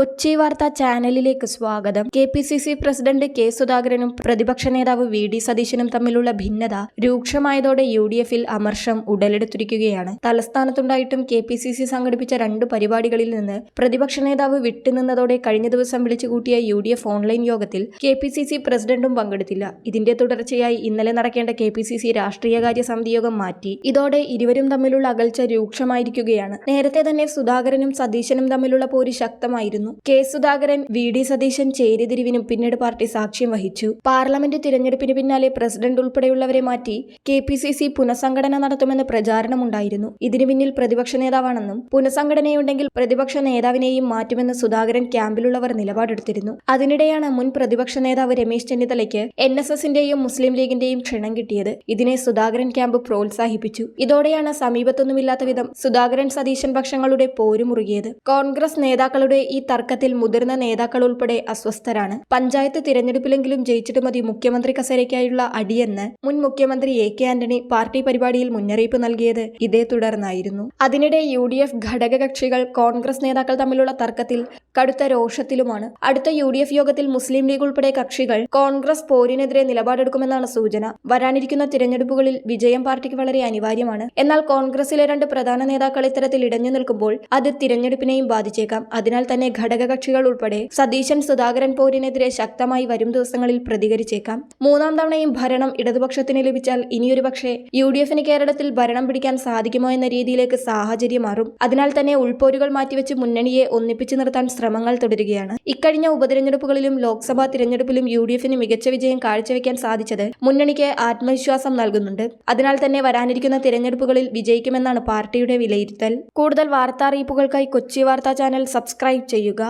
കൊച്ചി വാർത്താ ചാനലിലേക്ക് സ്വാഗതം. K P C C president K സുധാകരനും പ്രതിപക്ഷ നേതാവ് വി ഡി സതീശനും തമ്മിലുള്ള ഭിന്നത രൂക്ഷമായതോടെ യു ഡി എഫിൽ അമർഷം ഉടലെടുത്തിരിക്കുകയാണ്. തലസ്ഥാനത്തുണ്ടായിട്ടും കെ പി സി സി സംഘടിപ്പിച്ച രണ്ട് പരിപാടികളിൽ നിന്ന് പ്രതിപക്ഷ നേതാവ് വിട്ടുനിന്നതോടെ കഴിഞ്ഞ ദിവസം വിളിച്ചുകൂട്ടിയ യു ഡി എഫ് ഓൺലൈൻ യോഗത്തിൽ കെ പി സി സി പ്രസിഡന്റും പങ്കെടുത്തില്ല. ഇതിന്റെ തുടർച്ചയായി ഇന്നലെ നടക്കേണ്ട കെ പി സി സി രാഷ്ട്രീയകാര്യ സമിതി യോഗം മാറ്റി. ഇതോടെ ഇരുവരും തമ്മിലുള്ള അകൽച്ച രൂക്ഷമായിരിക്കുകയാണ്. നേരത്തെ തന്നെ സുധാകരനും സതീശനും തമ്മിലുള്ള പോര് ശക്തമായിരുന്നു. K. Sudhakaran V. D. Satheesan ചേരിതിരിവിനും പിന്നീട് പാർട്ടി സാക്ഷ്യം വഹിച്ചു. പാർലമെന്റ് തിരഞ്ഞെടുപ്പിന് പിന്നാലെ പ്രസിഡന്റ് ഉൾപ്പെടെയുള്ളവരെ മാറ്റി കെ. പി. സി. സി പുനഃസംഘടന നടത്തുമെന്ന് പ്രചാരണമുണ്ടായിരുന്നു. ഇതിനു പിന്നിൽ പ്രതിപക്ഷ നേതാവാണെന്നും പുനഃസംഘടനയുണ്ടെങ്കിൽ പ്രതിപക്ഷ നേതാവിനെയും മാറ്റുമെന്ന് സുധാകരൻ ക്യാമ്പിലുള്ളവർ നിലപാടെടുത്തിരുന്നു. അതിനിടെയാണ് മുൻ പ്രതിപക്ഷ നേതാവ് രമേശ് ചെന്നിത്തലയ്ക്ക് എൻ എസ് എസിന്റെയും മുസ്ലിം ലീഗിന്റെയും ക്ഷണം കിട്ടിയത്. ഇതിനെ സുധാകരൻ ക്യാമ്പ് പ്രോത്സാഹിപ്പിച്ചു. ഇതോടെയാണ് സമീപത്തൊന്നുമില്ലാത്ത വിധം സുധാകരൻ സതീശൻ പക്ഷങ്ങളുടെ പോരുമുറുകിയത്. കോൺഗ്രസ് നേതാക്കളുടെ ഈ തർക്കത്തിൽ മുതിർന്ന നേതാക്കൾ ഉൾപ്പെടെ അസ്വസ്ഥരാണ്. പഞ്ചായത്ത് തിരഞ്ഞെടുപ്പിലെങ്കിലും ജയിച്ചിട്ട് മതി മുഖ്യമന്ത്രി കസേരയ്ക്കായുള്ള അടിയെന്ന് മുൻ മുഖ്യമന്ത്രി എ കെ ആന്റണി പാർട്ടി പരിപാടിയിൽ മുന്നറിയിപ്പ് നൽകിയത് ഇതേ തുടർന്നായിരുന്നു. അതിനിടെ യു ഡി എഫ് ഘടകകക്ഷികൾ കോൺഗ്രസ് നേതാക്കൾ തമ്മിലുള്ള തർക്കത്തിൽ കടുത്ത രോഷത്തിലുമാണ്. അടുത്ത യു ഡി എഫ് യോഗത്തിൽ മുസ്ലിം ലീഗ് ഉൾപ്പെടെ കക്ഷികൾ കോൺഗ്രസ് പോരിനെതിരെ നിലപാടെടുക്കുമെന്നാണ് സൂചന. വരാനിരിക്കുന്ന തിരഞ്ഞെടുപ്പുകളിൽ വിജയം പാർട്ടിക്ക് വളരെ അനിവാര്യമാണ്. എന്നാൽ കോൺഗ്രസിലെ രണ്ട് പ്രധാന നേതാക്കൾ ഇത്തരത്തിൽ ഇടഞ്ഞു നിൽക്കുമ്പോൾ അത് തിരഞ്ഞെടുപ്പിനെയും ബാധിച്ചേക്കാം. അതിനാൽ തന്നെ ഘടകകക്ഷികൾ ഉൾപ്പെടെ സതീശൻ സുധാകരൻ പോരിനെതിരെ ശക്തമായി വരും ദിവസങ്ങളിൽ പ്രതികരിച്ചേക്കാം. മൂന്നാം തവണയും ഭരണം ഇടതുപക്ഷത്തിന് ലഭിച്ചാൽ ഇനിയൊരു പക്ഷേ യു ഡി എഫിന് കേരളത്തിൽ ഭരണം പിടിക്കാൻ സാധിക്കുമോ എന്ന രീതിയിലേക്ക് സാഹചര്യം മാറും. അതിനാൽ തന്നെ ഉൾപോരുകൾ മാറ്റിവെച്ച് മുന്നണിയെ ഒന്നിപ്പിച്ചു നിർത്താൻ ശ്രമങ്ങൾ തുടരുകയാണ്. ഇക്കഴിഞ്ഞ ഉപതെരഞ്ഞെടുപ്പുകളിലും ലോക്സഭാ തിരഞ്ഞെടുപ്പിലും യു ഡി എഫിന് മികച്ച വിജയം കാഴ്ചവെക്കാൻ സാധിച്ചത് മുന്നണിക്ക് ആത്മവിശ്വാസം നൽകുന്നുണ്ട്. അതിനാൽ തന്നെ വരാനിരിക്കുന്ന തിരഞ്ഞെടുപ്പുകളിൽ വിജയിക്കുമെന്നാണ് പാർട്ടിയുടെ വിലയിരുത്തൽ. കൂടുതൽ വാർത്താ അറിയിപ്പുകൾക്കായി കൊച്ചി വാർത്താ ചാനൽ സബ്സ്ക്രൈബ് ചെയ്യുക